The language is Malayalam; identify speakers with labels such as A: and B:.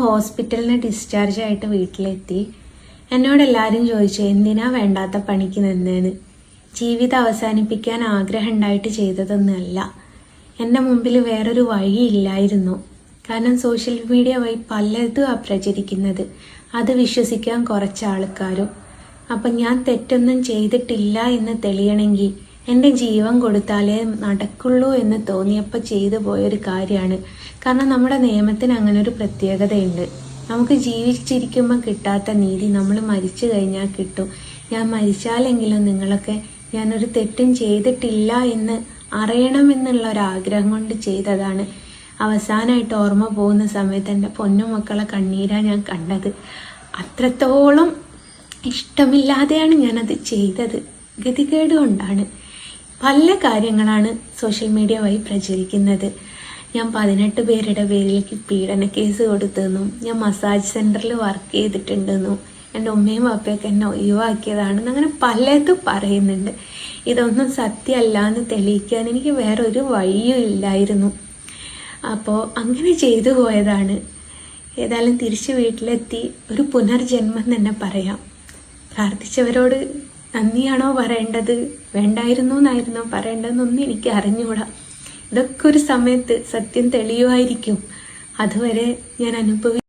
A: ഹോസ്പിറ്റലിൽ നിന്ന് ഡിസ്ചാർജ് ആയിട്ട് വീട്ടിലെത്തി. എന്നോട് എല്ലാവരും ചോദിച്ചു എന്തിനാ വേണ്ടാത്ത പണിക്ക് നിന്നേന്ന്? ജീവിതം അവസാനിപ്പിക്കാൻ ആഗ്രഹം ഉണ്ടായിട്ട് ചെയ്തതൊന്നുമല്ല. എന്റെ മുമ്പിൽ വേറൊരു വഴിയില്ലായിരുന്നു കാരണം സോഷ്യൽ മീഡിയ വഴി പലതും പ്രചരിക്കുന്നത്. അത് വിശ്വസിക്കാൻ കുറച്ച് ആൾക്കാരും. അപ്പം ഞാൻ തെറ്റൊന്നും ചെയ്തിട്ടില്ല എന്ന് തെളിയണമെങ്കിൽ എന്റെ ജീവൻ കൊടുത്താലേ നടക്കുള്ളൂ എന്ന് തോന്നിയപ്പോൾ ചെയ്തു പോയൊരു കാര്യമാണ്. കാരണം നമ്മുടെ നിയമത്തിന് അങ്ങനെ ഒരു പ്രത്യേകതയുണ്ട്. നമുക്ക് ജീവിച്ചിരിക്കുമ്പോൾ കിട്ടാത്ത നീതി നമ്മൾ മരിച്ചു കഴിഞ്ഞാൽ കിട്ടും. ഞാൻ മരിച്ചാലെങ്കിലും നിങ്ങളൊക്കെ ഞാനൊരു തെറ്റും ചെയ്തിട്ടില്ല എന്ന് അറിയണമെന്നുള്ള ഒരു ആഗ്രഹം കൊണ്ട് ചെയ്തതാണ്. അവസാനമായിട്ട് ഓർമ്മ പോകുന്ന സമയത്ത് എന്റെ പൊന്നുമക്കളെ കണ്ണീരാണ് ഞാൻ കണ്ടത്. അത്രത്തോളം ഇഷ്ടമില്ലാതെയാണ് ഞാനത് ചെയ്തത്. ഗതികേട് കൊണ്ടാണ്. പല കാര്യങ്ങളാണ് സോഷ്യൽ മീഡിയ വഴി പ്രചരിക്കുന്നത്. ഞാൻ പതിനെട്ട് പേരുടെ പേരിലേക്ക് പീഡന കേസ് കൊടുത്തെന്നും ഞാൻ മസാജ് സെന്ററിൽ വർക്ക് ചെയ്തിട്ടുണ്ടെന്നും എന്റെ ഉമ്മയും പാപ്പയൊക്കെ എന്നെ ഒഴിവാക്കിയതാണെന്ന് അങ്ങനെ പലതും പറയുന്നുണ്ട്. ഇതൊന്നും സത്യമല്ല എന്ന് തെളിയിക്കാൻ എനിക്ക് വേറെ ഒരു വഴിയും ഇല്ലായിരുന്നു. അപ്പോൾ അങ്ങനെ ചെയ്തു പോയതാണ്. ഏതായാലും തിരിച്ച് വീട്ടിലെത്തി ഒരു പുനർജന്മം തന്നെ പറയാം. പ്രാർത്ഥിച്ചവരോട് നന്ദിയാണോ പറയേണ്ടത്? വേണ്ടായിരുന്നു എന്നായിരുന്നോ പറയേണ്ടതെന്നൊന്നും എനിക്ക് അറിഞ്ഞുകൂടാ ഇതൊക്കെ ഒരു സമയത്ത് സത്യം തെളിയുമായിരിക്കും. അതുവരെ ഞാൻ അനുഭവി